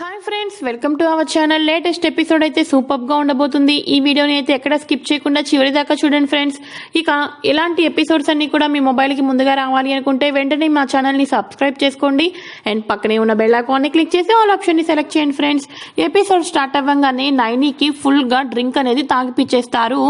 Hi friends welcome to our channel latest episode అయితే సూపర్గా ఉండబోతుంది. ఈ వీడియోని అయితే ఎక్కడ స్కిప్ చేయకుండా చివరి దాకా చూడండి ఫ్రెండ్స్ ఇక ఇలాంటి ఎపిసోడ్స్ అన్ని కూడా మీ మొబైల్కి ముందుగా రావాలి అనుకుంటే వెంటనే మా ఛానల్ని సబ్స్క్రైబ్ చేసుకోండి. అండ్ పక్కనే ఉన్న బెల్ ఐకాన్ని క్లిక్ చేసి ఆల్ ఆప్షన్ని సెలెక్ట్ చేయండి ఫ్రెండ్స్ ఎపిసోడ్ స్టార్ట్ అవ్వగానే నైనీకి ఫుల్గా డ్రింక్ అనేది తాగిపిచ్చేస్తారు.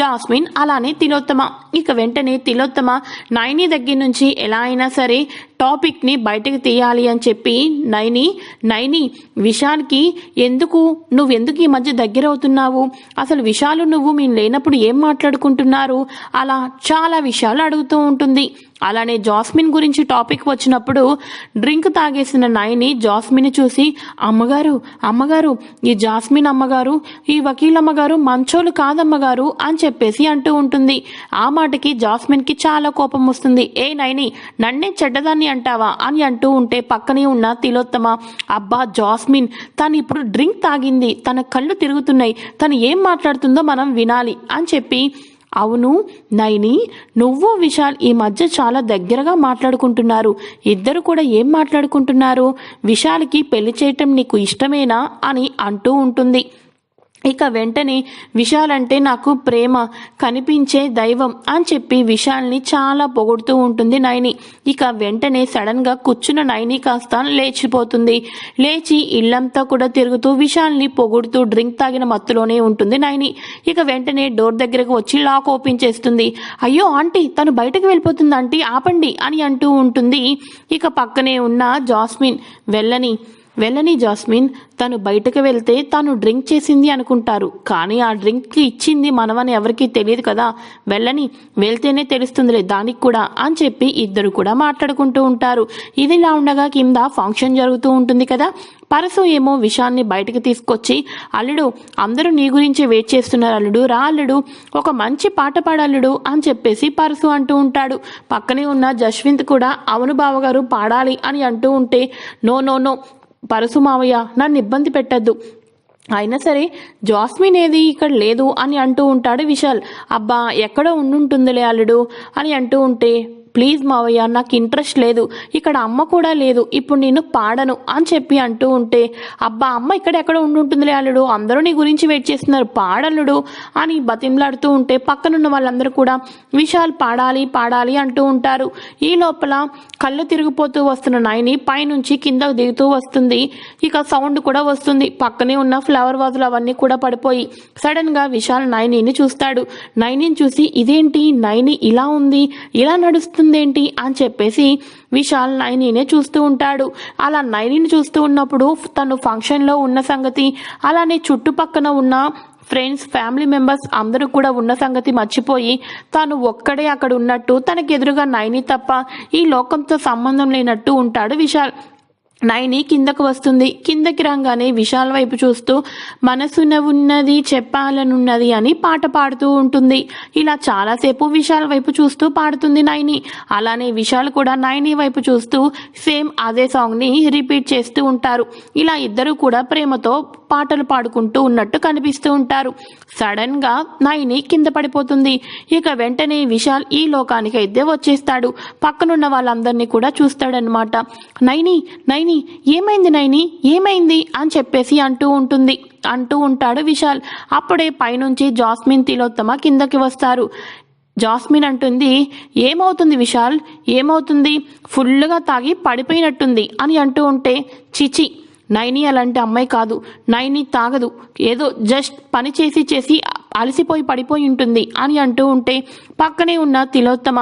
జాస్మిన్ అలానే తిలోత్తమ. ఇక వెంటనే తిలోత్తమ నైనీ దగ్గర నుంచి ఎలా అయినా సరే టాపిక్ని బయటకు తీయాలి అని చెప్పి నైని నైని విశాల్కి ఎందుకు నువ్వు ఎందుకు ఈ మధ్య దగ్గర అవుతున్నావు అసలు విశాలు నువ్వు మేము లేనప్పుడు ఏం మాట్లాడుకుంటున్నారు? అలా చాలా విషయాలు అడుగుతూ ఉంటుంది. అలానే జాస్మిన్ గురించి టాపిక్ వచ్చినప్పుడు డ్రింక్ తాగేసిన నైని జాస్మిన్ చూసి అమ్మగారు అమ్మగారు ఈ జాస్మిన్ అమ్మగారు ఈ వకీల్ అమ్మగారు మంచోళ్ళు కాదమ్మగారు అని చెప్పేసి అంటూ ఉంటుంది. ఆ మాటకి జాస్మిన్కి చాలా కోపం వస్తుంది. ఏ నైని నన్నే చెడ్డదాన్ని అంటావా? అని అంటూ ఉంటే పక్కనే ఉన్న తిలోత్తమ అబ్బా జాస్మిన్ తను ఇప్పుడు డ్రింక్ తాగింది. తన కళ్ళు తిరుగుతున్నాయి. తను ఏం మాట్లాడుతుందో మనం వినాలి అని చెప్పి అవును నైని నువ్వు విశాల్ ఈ మధ్య చాలా దగ్గరగా మాట్లాడుకుంటున్నారు. ఇద్దరు కూడా ఏం మాట్లాడుకుంటున్నారు? విశాల్కి పెళ్ళి చేయటం నీకు ఇష్టమేనా? అని అంటూ ఉంటుంది. ఇక వెంటనే విశాల్ అంటే నాకు ప్రేమ కనిపించే దైవం అని చెప్పి విశాల్ని చాలా పొగుడుతూ ఉంటుంది నైని. ఇక వెంటనే సడన్గా కూర్చున్న నైని కాస్త లేచిపోతుంది. లేచి ఇల్లంతా కూడా తిరుగుతూ విశాల్ని పొగుడుతూ డ్రింక్ తాగిన మత్తులోనే ఉంటుంది నైని. ఇక వెంటనే డోర్ దగ్గరకు వచ్చి లాక్ ఓపెన్ చేస్తుంది. అయ్యో ఆంటీ తను బయటకు వెళ్ళిపోతుంది ఆంటీ ఆపండి అని అంటూ ఉంటుంది. ఇక పక్కనే ఉన్న జాస్మిన్ వెళ్ళని. వెళ్ళని జాస్మిన్ తను బయటకు వెళ్తే తను డ్రింక్ చేసింది అనుకుంటారు. కానీ ఆ డ్రింక్ ఇచ్చింది మనమని ఎవరికీ తెలియదు కదా. వెళ్ళని వెళ్తేనే తెలుస్తుందిలే దానికి కూడా అని చెప్పి ఇద్దరు కూడా మాట్లాడుకుంటూ ఉంటారు. ఇదిలా ఉండగా కింద ఫంక్షన్ జరుగుతూ ఉంటుంది కదా. పరసు ఏమో విషాన్ని బయటకు తీసుకొచ్చి అల్లుడు అందరూ నీ గురించి వెయిట్ చేస్తున్నారు అల్లుడు రా అల్లుడు ఒక మంచి పాట పాడల్లుడు అని చెప్పేసి పరసు అంటూ ఉంటాడు. పక్కనే ఉన్న జస్వింత్ కూడా అవును బావగారు పాడాలి అని అంటూ ఉంటే నో నో నో పరసు మావయ్య నన్ను ఇబ్బంది పెట్టద్దు. అయినా సరే జాస్మిన్ ఏది ఇక్కడ లేదు అని అంటూ ఉంటాడు విశాల్. అబ్బా ఎక్కడో ఉండుంటుందిలే అల్లుడు అని అంటూ ఉంటే ప్లీజ్ మావయ్య నాకు ఇంట్రెస్ట్ లేదు. ఇక్కడ అమ్మ కూడా లేదు. ఇప్పుడు నేను పాడను అని చెప్పి అంటూ ఉంటే అబ్బా అమ్మ ఇక్కడ ఎక్కడ ఉండుంటుందిలే అల్లుడు. అందరూ నీ గురించి వెయిట్ చేస్తున్నారు. పాడల్లుడు అని బతిమలాడుతూ ఉంటే పక్కనున్న వాళ్ళందరూ కూడా విశాల్ పాడాలి పాడాలి అంటూ ఉంటారు. ఈ లోపల కళ్ళు తిరిగిపోతూ వస్తున్న నాయని పైనుంచి కిందకు దిగుతూ వస్తుంది. ఇక సౌండ్ కూడా వస్తుంది. పక్కనే ఉన్న ఫ్లవర్ వాజులు అవన్నీ కూడా పడిపోయి సడన్గా విశాల్ నైనీని చూస్తాడు. నైనీని చూసి ఇదేంటి? నైని ఇలా ఉంది. ఇలా నడుస్తుంది. నడుస్తుందేంటి అని చెప్పేసి విశాల్ నైనీనే చూస్తూ ఉంటాడు. అలా నైనీని చూస్తూ ఉన్నప్పుడు తను ఫంక్షన్లో ఉన్న సంగతి అలానే చుట్టుపక్కన ఉన్న ఫ్రెండ్స్ ఫ్యామిలీ మెంబర్స్ అందరూ కూడా ఉన్న సంగతి మర్చిపోయి తాను ఒక్కడే అక్కడ ఉన్నట్టు తనకు ఎదురుగా నైని తప్ప ఈ లోకంతో సంబంధం లేనట్టు ఉంటాడు విశాల్. నైని కిందకు వస్తుంది. కిందకి రాగానే విశాల్ వైపు చూస్తూ మనసున ఉన్నది చెప్పాలనున్నది అని పాట పాడుతూ ఉంటుంది. ఇలా చాలాసేపు విశాల్ వైపు చూస్తూ పాడుతుంది నైని. అలానే విశాల్ కూడా నైని వైపు చూస్తూ సేమ్ అదే సాంగ్ని రిపీట్ చేస్తూ ఉంటారు. ఇలా ఇద్దరు కూడా ప్రేమతో పాటలు పాడుకుంటూ ఉన్నట్టు కనిపిస్తూ ఉంటారు. సడన్గా నైని కింద పడిపోతుంది. ఇక వెంటనే విశాల్ ఈ లోకానికి అయితే వచ్చేస్తాడు. పక్కనున్న వాళ్ళందరినీ కూడా చూస్తాడనమాట నైని నైని ఏమైంది నైని ఏమైంది? అని చెప్పేసి అంటూ ఉంటుంది. అంటూ ఉంటాడు విశాల్. అప్పుడే పైనుంచి జాస్మిన్ తిలోత్తమ కిందకి వస్తారు. జాస్మిన్ అంటుంది ఏమవుతుంది విశాల్? ఏమవుతుంది? ఫుల్గా తాగి పడిపోయినట్టుంది అని అంటూ ఉంటే చిచి నైని అలాంటి అమ్మాయి కాదు. నైని తాగదు. ఏదో జస్ట్ పని చేసి చేసి అలసిపోయి పడిపోయి ఉంటుంది అని అంటూ ఉంటే పక్కనే ఉన్న తిలోత్తమ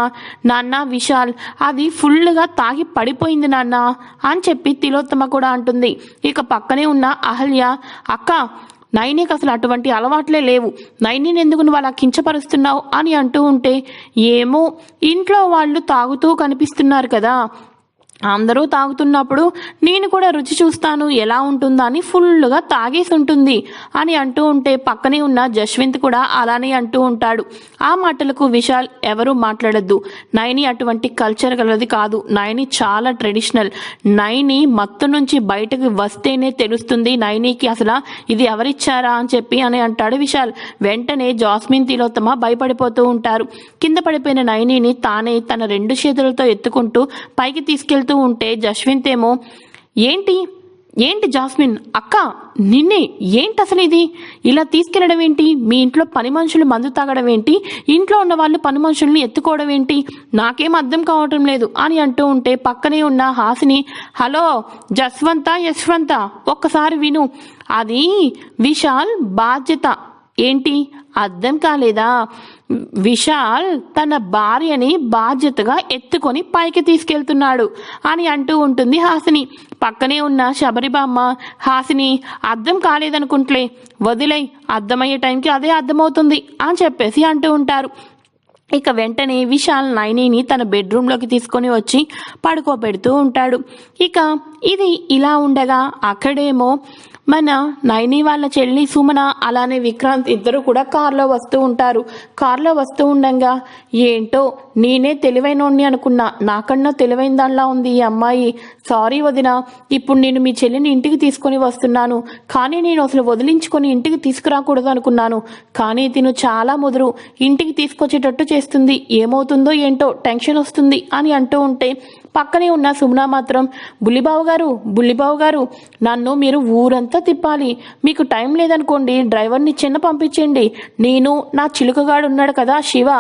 నాన్న విశాల్ అది ఫుల్గా తాగి పడిపోయింది నాన్న అని చెప్పి తిలోత్తమ కూడా అంటుంది. ఇక పక్కనే ఉన్న అహల్య అక్క నైనీకి అసలు అటువంటి అలవాట్లే లేవు. నైనీని ఎందుకు నువ్వు అలా కించపరుస్తున్నావు? అని అంటూ ఉంటే ఏమో ఇంట్లో వాళ్ళు తాగుతూ కనిపిస్తున్నారు కదా అందరూ తాగుతున్నప్పుడు నేను కూడా రుచి చూస్తాను ఎలా ఉంటుందా అని ఫుల్గా తాగేసి ఉంటుంది అని అంటూ ఉంటే పక్కనే ఉన్న జశ్వింత్ కూడా అలానే అంటూ ఉంటాడు. ఆ మాటలకు విశాల్ ఎవరు మాట్లాడద్దు. నైని అటువంటి కల్చర్ గలది కాదు. నైని చాలా ట్రెడిషనల్ నైని మత్తు నుంచి బయటకు వస్తేనే తెలుస్తుంది నైనికి అసలు ఇది ఎవరిచ్చారా అని చెప్పి అని అంటాడు విశాల్. వెంటనే జాస్మిన్ తిలోత్తమ భయపడిపోతూ ఉంటారు. కింద పడిపోయిన నైనిని తానే తన రెండు చేతులతో ఎత్తుకుంటూ పైకి తీసుకెళ్తూ ఉంటే జస్వింత్ ఏమో ఏంటి? ఏంటి జాస్మిన్? అక్క నిన్నే ఏంటి అసలు ఇది ఇలా తీసుకెళ్ళడం ఏంటి? మీ ఇంట్లో పని మనుషులు మందు తాగడం ఏంటి? ఇంట్లో ఉన్న వాళ్ళు పని మనుషుల్ని ఎత్తుకోవడం ఏంటి? నాకేం అర్థం కావటం లేదు అని అంటూ ఉంటే పక్కనే ఉన్న హాసిని హలో జస్వంత యశ్వంత ఒక్కసారి విను. అది విశాల్ బాధ్యత. ఏంటి? అర్థం కాలేదా? విశాల్ తన భార్యని బాధ్యతగా ఎత్తుకొని పైకి తీసుకెళ్తున్నాడు అని అంటూ ఉంటుంది హాసిని. పక్కనే ఉన్న శబరిబామ్మ హాసిని అర్థం కాలేదనుకుంట్లే. వదిలే అర్థమయ్యే టైంకి అదే అర్థమవుతుంది అని చెప్పేసి అంటూ ఉంటారు. ఇక వెంటనే విశాల్ నైనీని తన బెడ్రూమ్లోకి తీసుకొని వచ్చి పడుకోబెడుతూ ఉంటాడు. ఇక ఇది ఇలా ఉండగా అక్కడేమో మన నైని వాళ్ళ చెల్లి సుమన అలానే విక్రాంత్ ఇద్దరు కూడా కార్లో వస్తూ ఉంటారు. కార్లో వస్తూ ఉండంగా ఏంటో నేనే తెలివైనోడిని అనుకున్నా. నాకన్నా తెలివైన దానిలా ఉంది ఈ అమ్మాయి. సారీ వదిన ఇప్పుడు నేను మీ చెల్లిని ఇంటికి తీసుకొని వస్తున్నాను. కానీ నేను అసలు వదిలించుకొని ఇంటికి తీసుకురాకూడదు అనుకున్నాను. కానీ తిను చాలా ముదురు. ఇంటికి తీసుకొచ్చేటట్టు చేస్తుంది. ఏమవుతుందో ఏంటో టెన్షన్ వస్తుంది అని అంటూ ఉంటే పక్కనే ఉన్న సుమన మాత్రం బుల్లిబాబు గారు బుల్లిబాబు గారు నన్ను మీరు ఊరంతా తిప్పాలి. మీకు టైం లేదనుకోండి డ్రైవర్ని చిన్న పంపించండి. నేను నా చిలుకగాడు ఉన్నాడు కదా శివ.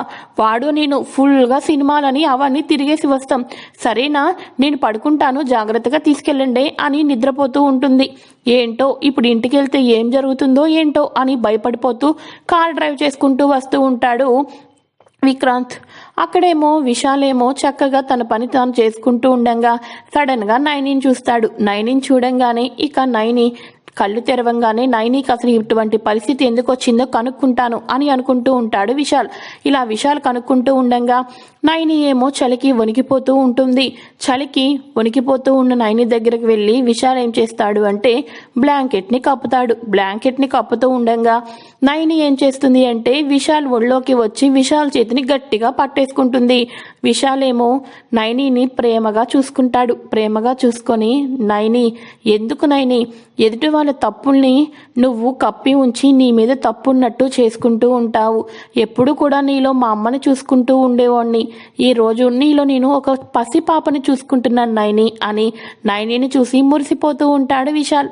వాడు నేను ఫుల్గా సినిమాలని అవన్నీ తిరిగేసి వస్తాం. సరేనా? నేను పడుకుంటాను జాగ్రత్తగా తీసుకెళ్ళండి అని నిద్రపోతూ ఉంటుంది. ఏంటో ఇప్పుడు ఇంటికి వెళ్తే ఏం జరుగుతుందో ఏంటో అని భయపడిపోతూ కార్ డ్రైవ్ చేసుకుంటూ వస్తూ ఉంటాడు విక్రాంత్. అక్కడేమో విశాలేమో చక్కగా తన పని తాను చేసుకుంటూ ఉండంగా సడన్గా నైనిని చూస్తాడు. నైనిని చూడంగానే ఇక నైని కళ్ళు తెరవంగానే నైనికి అసలు ఇటువంటి పరిస్థితి ఎందుకు వచ్చిందో కనుక్కుంటాను అని అనుకుంటూ ఉంటాడు విశాల్. ఇలా విశాల్ కనుక్కుంటూ ఉండంగా నైని ఏమో చలికి వణికిపోతూ ఉంటుంది. చలికి వణికిపోతూ ఉన్న నైని దగ్గరకు వెళ్ళి విశాల్ ఏం చేస్తాడు అంటే బ్లాంకెట్ని కప్పుతాడు. బ్లాంకెట్ని కప్పుతూ ఉండంగా నైని ఏం చేస్తుంది అంటే విశాల్ ఒళ్ళోకి వచ్చి విశాల్ చేతిని గట్టిగా పట్టేసుకుంటుంది. విశాల్ ఏమో నైనిని ప్రేమగా చూసుకుంటాడు. ప్రేమగా చూసుకొని నైని ఎందుకు నైని? ఎదుటి వాళ్ళ తప్పుల్ని నువ్వు కప్పి ఉంచి నీ మీద తప్పున్నట్టు చేసుకుంటూ ఉంటావు. ఎప్పుడు కూడా నీలో మా అమ్మని చూసుకుంటూ ఉండేవాడిని ఈ రోజు నీలో నేను ఒక పసి పాపని చూసుకుంటున్నాను నైని అని నైనిని చూసి మురిసిపోతూ ఉంటాడు విశాల్.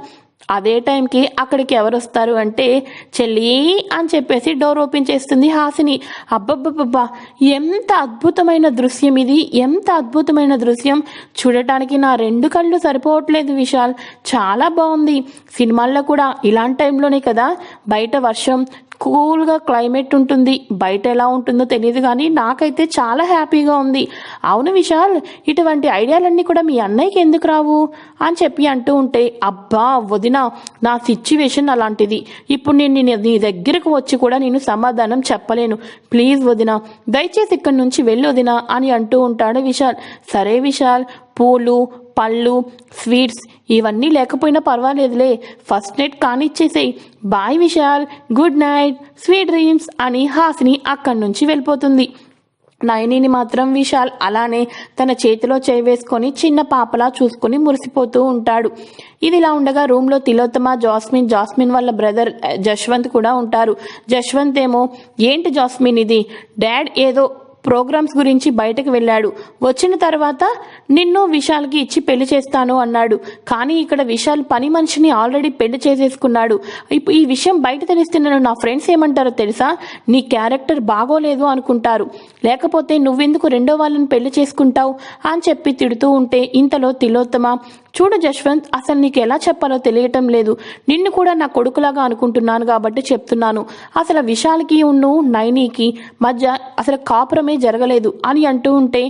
అదే టైంకి అక్కడికి ఎవరు వస్తారు అంటే చెల్లి అని చెప్పేసి డోర్ ఓపెన్ చేస్తుంది హాసిని. అబ్బబ్బబ్బబ్బా ఎంత అద్భుతమైన దృశ్యం ఇది. ఎంత అద్భుతమైన దృశ్యం. చూడటానికి నా రెండు కళ్ళు సరిపోవట్లేదు విశాల్. చాలా బాగుంది. సినిమాల్లో కూడా ఇలాంటి టైంలోనే కదా బయట వర్షం కూల్గా క్లైమేట్ ఉంటుంది. బయట ఎలా ఉంటుందో తెలియదు కానీ నాకైతే చాలా హ్యాపీగా ఉంది. అవును విశాల్ ఇటువంటి ఐడియాలన్నీ కూడా మీ అన్నయ్యకి ఎందుకు రావు? అని చెప్పి అంటూ ఉంటే అబ్బా వదిన నా సిచ్యువేషన్ అలాంటిది. ఇప్పుడు నేను నీ- నీ దగ్గరకు వచ్చి కూడా నేను సమాధానం చెప్పలేను. ప్లీజ్ వదిన దయచేసి ఇక్కడి నుంచి వెళ్ళి వదిన అని అంటూ ఉంటాడు విశాల్. సరే విశాల్ పూలు పళ్ళు స్వీట్స్ ఇవన్నీ లేకపోయినా పర్వాలేదులే. First night కానిచ్చేసేయి. Bye Vishal good night sweet dreams అని హాసిని అక్కడి నుంచి వెళ్ళిపోతుంది. నయనిని మాత్రం విశాల్ అలానే తన చేతిలో చేయి వేసుకొని చిన్న పాపలా చూసుకుని మురిసిపోతూ ఉంటాడు. ఇది ఇలా ఉండగా రూమ్లో తిలోత్తమ జాస్మిన్ జాస్మిన్ వాళ్ళ బ్రదర్ జస్వంత్ జశ్వంత్ కూడా ఉంటారు. జశ్వంత్ ఏమో ఏంటి జాస్మిన్ ఇది? డాడ్ ఏదో ప్రోగ్రామ్స్ గురించి బయటకు వెళ్ళాడు. వచ్చిన తర్వాత నిన్ను విశాల్కి ఇచ్చి పెళ్ళి చేస్తాను అన్నాడు. కానీ ఇక్కడ విశాల్ పని మనిషిని ఆల్రెడీ పెళ్ళి చేసేసుకున్నాడు. ఇప్పుడు ఈ విషయం బయట తెలిస్తే నన్ను నా ఫ్రెండ్స్ ఏమంటారో తెలుసా? నీ క్యారెక్టర్ బాగోలేదు అనుకుంటారు. లేకపోతే నువ్వెందుకు రెండో వాళ్ళని పెళ్ళి చేసుకుంటావు? అని చెప్పి తిడుతూ ఉంటే ఇంతలో తిలోత్తమ చూడు జశ్వంత్ అసలు నీకు ఎలా చెప్పాలో తెలియటం లేదు. నిన్ను కూడా నా కొడుకులాగా అనుకుంటున్నాను కాబట్టి చెప్తున్నాను. అసలు విశాల్కి ఉన్ను నైనీకి మధ్య అసలు కాపురమే జరగలేదు అని అంటూ ఉంటే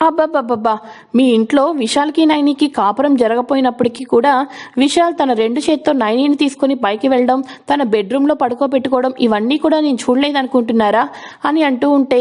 అబ్బబ్బబ్బబ్బా మీ ఇంట్లో విశాల్కి నైనికి కాపురం జరగపోయినప్పటికీ కూడా విశాల్ తన రెండు చేత్తో నైనీని తీసుకొని పైకి వెళ్ళడం తన బెడ్రూమ్లో పడుకోబెట్టుకోవడం ఇవన్నీ కూడా నేను చూడలేదనుకుంటున్నారా అని అంటూ ఉంటే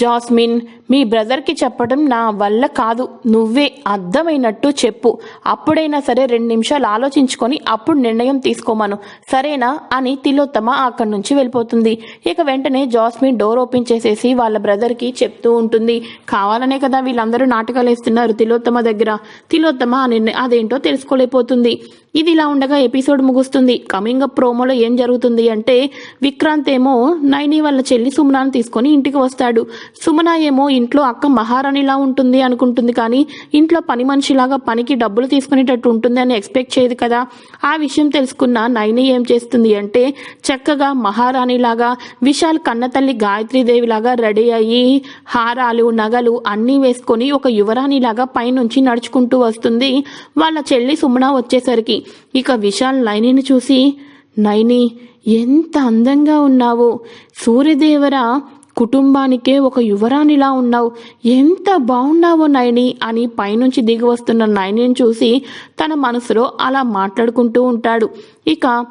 జాస్మిన్ మీ బ్రదర్కి చెప్పడం నా వల్ల కాదు. నువ్వే అర్థమైనట్టు చెప్పు. అప్పుడైనా సరే రెండు నిమిషాలు ఆలోచించుకొని అప్పుడు నిర్ణయం తీసుకోమను. సరేనా? అని తిలోత్తమ అక్కడి నుంచి వెళ్ళిపోతుంది. ఇక వెంటనే జాస్మిన్ డోర్ ఓపెన్ చేసేసి వాళ్ళ బ్రదర్కి చెప్తూ ఉంటుంది. కావాలనే కదా వీళ్ళందరూ నాటకాలు వేస్తున్నారు తిలోత్తమ దగ్గర. తిలోత్తమ ఆ అదేంటో తెలుసుకోలేకపోతుంది. ఇది ఇలా ఉండగా ఎపిసోడ్ ముగుస్తుంది. కమింగ్ అప్ ప్రోమోలో ఏం జరుగుతుంది అంటే విక్రాంత్ ఏమో నైని వాళ్ళ చెల్లి సుమనాను తీసుకొని ఇంటికి వస్తాడు. సుమన ఏమో ఇంట్లో అక్క మహారాణిలా ఉంటుంది అనుకుంటుంది కానీ ఇంట్లో పని మనిషిలాగా పనికి డబ్బులు తీసుకునేటట్టు ఉంటుంది అని ఎక్స్పెక్ట్ చేయదు కదా. ఆ విషయం తెలుసుకున్న నైని ఏం చేస్తుంది అంటే చక్కగా మహారాణిలాగా విశాల్ కన్నతల్లి గాయత్రీదేవిలాగా రెడీ అయ్యి హారాలు నగలు అన్నీ వేసుకొని ఒక యువరాణిలాగా పైనుంచి నడుచుకుంటూ వస్తుంది. వాళ్ళ చెల్లి సుమన వచ్చేసరికి ఇక విశాల్ నైనిని చూసి నైని ఎంత అందంగా ఉన్నావు. సూర్యదేవర కుటుంబానికే ఒక యువరాణిలా ఉన్నావు. ఎంత బాగున్నావో నైని అని పైనుంచి దిగి వస్తున్న నైనిని చూసి తన మనసులో అలా మాట్లాడుకుంటూ ఉంటాడు. ఇక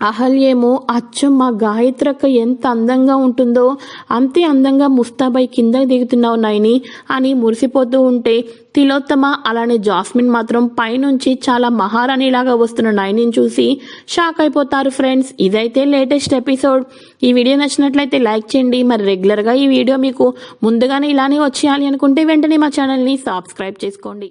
అహల్యేమో అచ్చం మా గాయత్రక్క ఎంత అందంగా ఉంటుందో అంతే అందంగా ముస్తాబాయి కింద దిగుతున్నావు నైని అని మురిసిపోతూ ఉంటే తిలోత్తమ అలానే జాస్మిన్ మాత్రం పైనుంచి చాలా మహారాణిలాగా వస్తున్న నైనిని చూసి షాక్ అయిపోతారు ఫ్రెండ్స్. ఇదైతే లేటెస్ట్ ఎపిసోడ్. ఈ వీడియో నచ్చినట్లయితే లైక్ చేయండి. మరి రెగ్యులర్గా ఈ వీడియో మీకు ముందుగానే ఇలానే వచ్చేయాలి అనుకుంటే వెంటనే మా ఛానల్ని సబ్స్క్రైబ్ చేసుకోండి.